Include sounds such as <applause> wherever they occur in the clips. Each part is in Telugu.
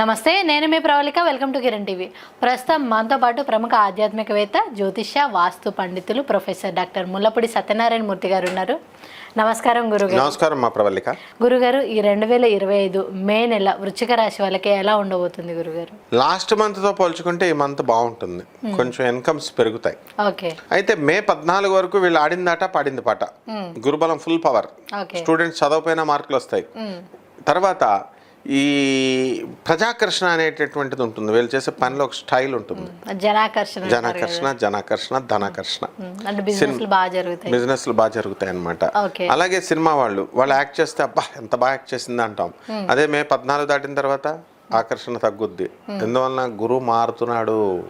నమస్తే నేను మీ Pravalika. Welcome to Kiran TV. ప్రస్తుతం మనతో పాటు ప్రముఖ ఆధ్యాత్మికవేత్త జ్యోతిష్య వాస్తు పండితులు ప్రొఫెసర్ డాక్టర్ ముల్లపూడి సత్యనారాయణ మూర్తి గారు ఉన్నారు. నమస్కారం గురుగారు. నమస్కారం మా ప్రవల్లిక గురుగారు ఈ రెండు వేల ఇరవై ఐదు మే నెల వృచ్చిక రాశి వాళ్ళకి ఎలా ఉండబోతుంది గురుగారు? లాస్ట్ మంత్తో పోల్చుకుంటే ఈ మంత్ బాగుంటుంది. కొంచెం ఇన్కమ్స్ పెరుగుతాయి. ఓకే. అయితే మే పద్నాలుగు వరకు వీళ్ళు ఆడిందాట పాడింది పాట. గురుబలం ఫుల్ పవర్. స్టూడెంట్స్ చదవపోయిన మార్కులు వస్తాయి. తర్వాత ఈ ప్రజాకర్షణ అనేటటువంటిది ఉంటుంది. వీళ్ళు చేసే పనిలో ఒక స్టైల్ ఉంటుంది. జనాకర్షణ జనాకర్షణ జనాకర్షణ ధనాకర్షణ. బిజినెస్లు బాగా జరుగుతాయి. బిజినెస్లు బాగా జరుగుతాయి అనమాట అలాగే సినిమా వాళ్ళు వాళ్ళు యాక్ట్ చేస్తే అబ్బా ఎంత బాగా యాక్ట్ చేసింది అంటాం. అదే మే పద్నాలుగు దాటిన తర్వాత ఆకర్షణ తగ్గుద్ది. ఎందువలన గురువు మారుతున్నాడు?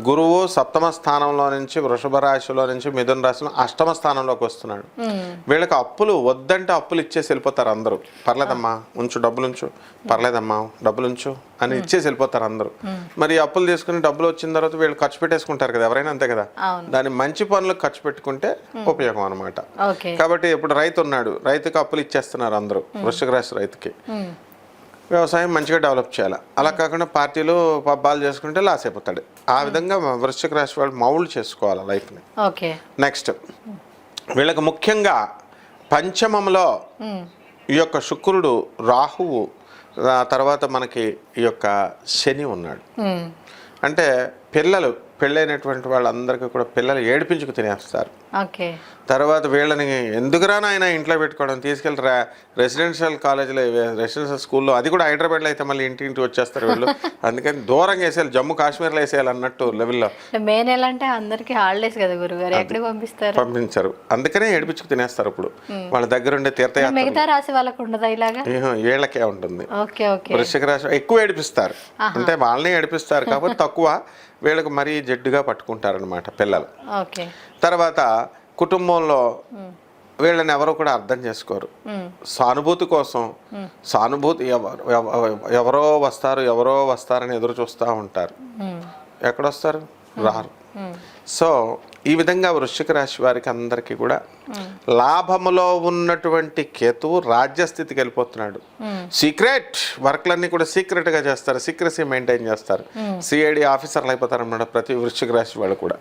గురువు సప్తమ స్థానంలో నుంచి వృషభ రాశిలో నుంచి మిథున రాశిలో అష్టమ స్థానంలోకి వస్తున్నాడు. వీళ్ళకి అప్పులు వద్దంటే అప్పులు ఇచ్చేసి వెళ్ళిపోతారు అందరూ. పర్లేదమ్మా ఉంచు డబ్బులు ఉంచు. పర్లేదమ్మా డబ్బులు ఉంచు అని ఇచ్చేసి వెళ్ళిపోతారు అందరూ. మరి అప్పులు తీసుకుని డబ్బులు వచ్చిన తర్వాత వీళ్ళు ఖర్చు పెట్టేసుకుంటారు కదా ఎవరైనా అంతే కదా? దాన్ని మంచి పనులకు ఖర్చు పెట్టుకుంటే ఉపయోగం అనమాట కాబట్టి ఇప్పుడు రైతు ఉన్నాడు రైతుకి అప్పులు ఇచ్చేస్తున్నారు అందరూ వృశ్చిక రాశి రైతుకి. వ్యవసాయం మంచిగా డెవలప్ చేయాలి? అలా కాకుండా పార్టీలు పబ్బాలు చేసుకుంటే లాస్ అయిపోతాడు. ఆ విధంగా వృశ్చిక రాశి వాళ్ళు మౌల్డ్ చేసుకోవాలి లైఫ్ని? ఓకే. నెక్స్ట్. వీళ్ళకి ముఖ్యంగా పంచమంలో ఉమ్, ఈ యొక్క శుక్రుడు రాహువు ఆ తర్వాత మనకి ఈ యొక్క శని ఉన్నాడు. అంటే పిల్లలు పెళ్ళైనటువంటి వాళ్ళందరికీ కూడా పిల్లలు ఏడిపించుకు తినేస్తారు. తర్వాత వీళ్ళని ఎందుకురా నాయన ఇంట్లో పెట్టుకోవడం? తీసుకెళ్ళి రెసిడెన్షియల్ కాలేజీలో రెసిడెన్షియల్ స్కూల్లో అది కూడా హైదరాబాద్లో అయితే మళ్ళీ ఇంటి ఇంటి వచ్చేస్తారు వీళ్ళు. <laughs> అందుకని దూరంగా వేసేయాలి జమ్మూ కాశ్మీర్లో వేసేయాలి అన్నట్టు లెవెల్లో. అంటే మే నెల అంటే అందరికి హాలిడేస్ కదా గురుగారు ఎక్కడికి పంపిస్తారు? పంపించారు. అందుకనే ఏడిపించుకు తినేస్తారు ఇప్పుడు. వాళ్ళ దగ్గర ఉండే తీర్థయాత్ర మిగతా రాశి వాళ్ళకు ఉండదా ఇలాగా? వీళ్ళకే ఉంటుంది. వృశ్చిక రాశి ఎక్కువ ఏడిపిస్తారు. అంటే వాళ్ళని ఏడిపిస్తారు కాబట్టి తక్కువ. వీళ్ళకి మరీ జడ్డుగా పట్టుకుంటారనమాట పిల్లలు. తర్వాత కుటుంబంలో వీళ్ళని ఎవరు కూడా అర్థం చేసుకోరు. సానుభూతి కోసం సానుభూతి ఎవరు ఎవ- ఎవరో వస్తారు ఎవరో వస్తారని ఎదురు చూస్తూ ఉంటారు. ఎక్కడొస్తారు? రారు. సో ఈ విధంగా వృశ్చిక రాశి వారికి అందరికీ కూడా లాభములో ఉన్నటువంటి కేతువు రాజ్యస్థితికి వెళ్ళిపోతున్నాడు. సీక్రెట్ వర్క్లన్నీ కూడా సీక్రెట్గా చేస్తారు. సీక్రసీ మెయింటైన్ చేస్తారు. సిఐడి ఆఫీసర్లు అయిపోతారు అన్నమాట ప్రతి వృశ్చిక రాశి వాళ్ళు కూడా.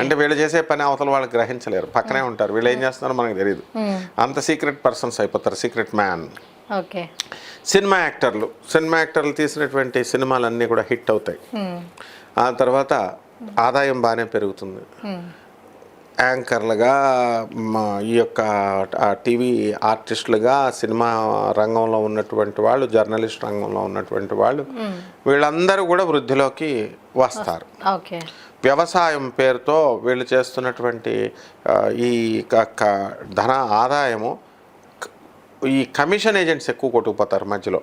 అంటే వీళ్ళు చేసే పని అవతల వాళ్ళు గ్రహించలేరు. పక్కనే ఉంటారు. వీళ్ళు ఏం చేస్తున్నారో మనకు తెలియదు అంత సీక్రెట్ పర్సన్స్ అయిపోతారు. Secret man. ఓకే. సినిమా యాక్టర్లు. సినిమా యాక్టర్లు తీసినటువంటి సినిమాలన్నీ కూడా హిట్ అవుతాయి. ఆ తర్వాత ఆదాయం బాగానే పెరుగుతుంది. యాంకర్లుగా మా ఈ యొక్క టీవీ ఆర్టిస్టులుగా సినిమా రంగంలో ఉన్నటువంటి వాళ్ళు జర్నలిస్ట్ రంగంలో ఉన్నటువంటి వాళ్ళు వీళ్ళందరూ కూడా వృద్ధిలోకి వస్తారు. వ్యవసాయం పేరుతో వీళ్ళు చేస్తున్నటువంటి ఈ ధన ఆదాయము ఈ కమిషన్ ఏజెంట్స్ ఎక్కువ కొట్టుకుపోతారు మధ్యలో.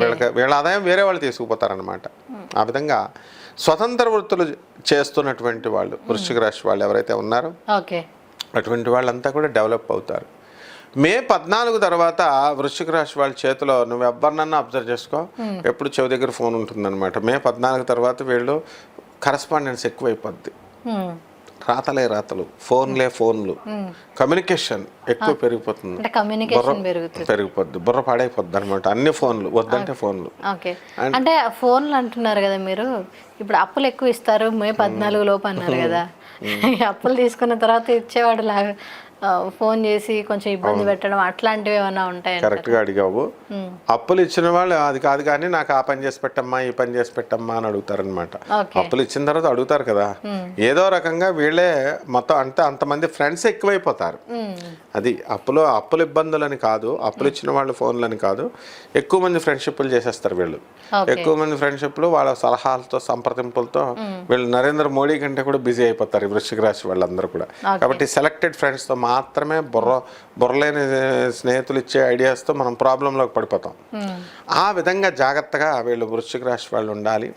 వీళ్ళకి వీళ్ళ ఆదాయం వేరే వాళ్ళు తీసుకుపోతారు అనమాట ఆ విధంగా స్వతంత్ర వృత్తులు చేస్తున్నటువంటి వాళ్ళు వృశ్చిక రాశి వాళ్ళు ఎవరైతే ఉన్నారో ఓకే. అటువంటి వాళ్ళంతా కూడా డెవలప్ అవుతారు. మే పద్నాలుగు తర్వాత వృశ్చిక రాశి వాళ్ళ చేతిలో నువ్వు ఎవరినన్నా అబ్జర్వ్ చేసుకో ఎప్పుడు చెవి దగ్గర ఫోన్ ఉంటుందన్నమాట. మే పద్నాలుగు తర్వాత వీళ్ళు కరస్పాండెన్స్ ఎక్కువైపోద్ది. రాతలే రాతలు ఫోన్లే ఫోన్లు. కమ్యూనికేషన్ ఎక్కువ పెరిగిపోతుంది. అంటే కమ్యూనికేషన్ పెరుగుతుంది. పెరిగిపోద్ది. బుర్ర పాడైపోద్ది అనమాట అన్ని ఫోన్లు వద్దంటే ఫోన్లు. అంటే ఫోన్లు అంటున్నారు కదా మీరు ఇప్పుడు అప్పులు ఎక్కువ ఇస్తారు మే పద్నాలుగు లోపు అన్నారు కదా. <laughs> అప్పులు తీసుకున్న తర్వాత ఇచ్చేవాడు లాగా. ఫోన్ చేసి కొంచెం ఇబ్బంది పెట్టడం అట్లాంటివి ఏమైనా ఉంటాయంట కరెక్ట్గా అడిగావు. అప్పులు ఇచ్చిన వాళ్ళు అది కాదు కానీ నాకు ఆ పని చేసి పెట్టమ్మా ఈ పని చేసి పెట్టమ్మా అని అడుగుతారనమాట అప్పులు ఇచ్చిన తర్వాత అడుగుతారు కదా. ఏదో రకంగా వీళ్ళే మొత్తం అంతే అంతమంది ఫ్రెండ్స్ ఎక్కువైపోతారు. అది అప్పులు అప్పుల ఇబ్బందులని కాదు అప్పులు ఇచ్చిన వాళ్ళు ఫోన్లని కాదు. ఎక్కువ మంది ఫ్రెండ్షిప్లు చేసేస్తారు వీళ్ళు. ఎక్కువ మంది ఫ్రెండ్షిప్లు వాళ్ళ సలహాలతో సంప్రదింపులతో వీళ్ళు నరేంద్ర మోడీ కంటే కూడా బిజీ అయిపోతారు వృశ్చిక రాశి వాళ్ళందరూ కూడా. కాబట్టి సెలెక్టెడ్ ఫ్రెండ్స్తో మాత్రమే బుర్ర బుర్రలేని స్నేహితులు ఇచ్చే ఐడియాస్తో మనం ప్రాబ్లంలోకి పడిపోతాం. ఉమ్, ఆ విధంగా జాగ్రత్తగా వీళ్ళు వృశ్చిక రాశి వాళ్ళు ఉండాలి.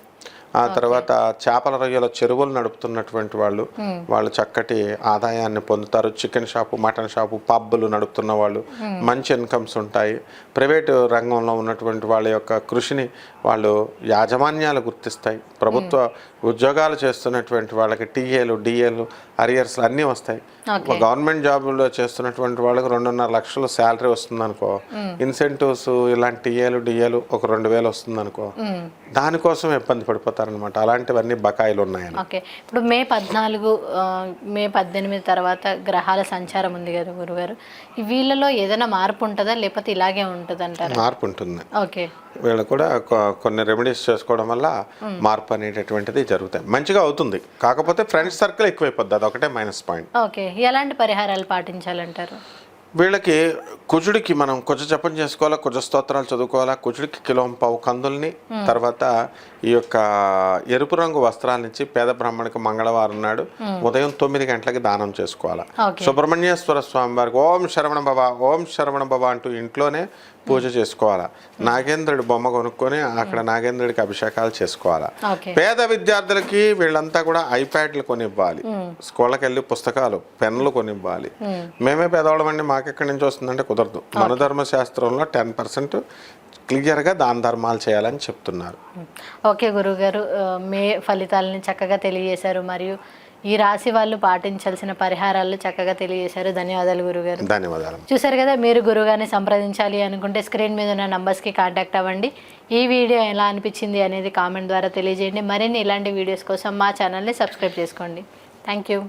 ఆ తర్వాత చేపల రొయ్యల చెరువులు నడుపుతున్నటువంటి వాళ్ళు వాళ్ళు చక్కటి ఆదాయాన్ని పొందుతారు. చికెన్ షాపు మటన్ షాపు పబ్బులు నడుపుతున్న వాళ్ళు మంచి ఇన్కమ్స్ ఉంటాయి. ప్రైవేటు రంగంలో ఉన్నటువంటి వాళ్ళ యొక్క కృషిని వాళ్ళు యాజమాన్యాలు గుర్తిస్తాయి. ప్రభుత్వ ఉద్యోగాలు చేస్తున్నటువంటి వాళ్ళకి టీఏలు డిఏలు అరియర్స్లు అన్నీ వస్తాయి. గవర్నమెంట్ జాబుల్లో చేస్తున్నటువంటి వాళ్ళకి రెండున్నర లక్షలు శాలరీ వస్తుంది అనుకో ఇన్సెంటివ్స్ ఇలాంటి టీఏలు డిఏలు ఒక రెండు వేలు వస్తుంది అనుకో దానికోసం ఇబ్బంది పడిపోతారనమాట అలాంటివన్నీ బకాయిలు ఉన్నాయని. ఓకే. ఇప్పుడు మే పద్నాలుగు మే పద్దెనిమిది తర్వాత గ్రహాల సంచారం ఉంది కదా గురుగారు. వీళ్ళలో ఏదైనా మార్పు ఉంటుందా? లేకపోతే ఇలాగే ఉంటుంది అంటారా మార్పు ఉంటుంది. ఓకే. వీళ్ళు కూడా కొన్ని రెమెడీస్ చేసుకోవడం వల్ల మార్పు అనేటటువంటిది జరుగుతాయి. మంచిగా అవుతుంది. కాకపోతే ఫ్రెండ్స్ సర్కిల్ ఎక్కువైపోద్ది. అదొకటే మైనస్ పాయింట్. ఓకే. ఎలాంటి పరిహారాలు పాటించాలంటారు? వీళ్ళకి కుజుడికి మనం కుజ జపం చేసుకోవాలా కుజ స్తోత్రాలు చదువుకోవాలా? కుజుడికి కిలో పావు కందుల్ని తర్వాత ఈ యొక్క ఎరుపు రంగు వస్త్రాల నుంచి పేద బ్రాహ్మణికి మంగళవారం నాడు ఉదయం తొమ్మిది గంటలకి దానం చేసుకోవాలా. సుబ్రహ్మణ్యేశ్వర స్వామి వారికి ఓం శరవణ భవ ఓం శరవణ భవ అంటూ ఇంట్లోనే పూజ చేసుకోవాలా. నాగేంద్రుడి బొమ్మ కొనుక్కొని అక్కడ నాగేంద్రుడికి అభిషేకాలు చేసుకోవాలా. పేద విద్యార్థులకి వీళ్ళంతా కూడా ఐప్యాడ్లు కొనివ్వాలి. స్కూళ్ళకి వెళ్ళి పుస్తకాలు పెన్నులు కొనివ్వాలి. మేమే. పేదవాళ్ళం అండి మాకెక్కడి నుంచి వస్తుందంటే కుదరదు. మన ధర్మశాస్త్రంలో టెన్ పర్సెంట్ క్లియర్గా దాన ధర్మాలు చేయాలని చెప్తున్నారు. ఓకే గురుగారు మే ఫలితాలని చక్కగా తెలియజేశారు. మరియు ఈ రాశి వాళ్ళు పాటించాల్సిన పరిహారాలు చక్కగా తెలియజేశారు. ధన్యవాదాలు గురుగారు. ధన్యవాదాలు. చూసారు కదా మీరు గురుగారిని సంప్రదించాలి అనుకుంటే స్క్రీన్ మీద ఉన్న నంబర్స్కి కాంటాక్ట్ అవ్వండి. ఈ వీడియో ఎలా అనిపించింది అనేది కామెంట్ ద్వారా తెలియజేయండి. మరిన్ని ఇలాంటి వీడియోస్ కోసం మా ఛానల్ని సబ్స్క్రైబ్ చేసుకోండి. Thank you.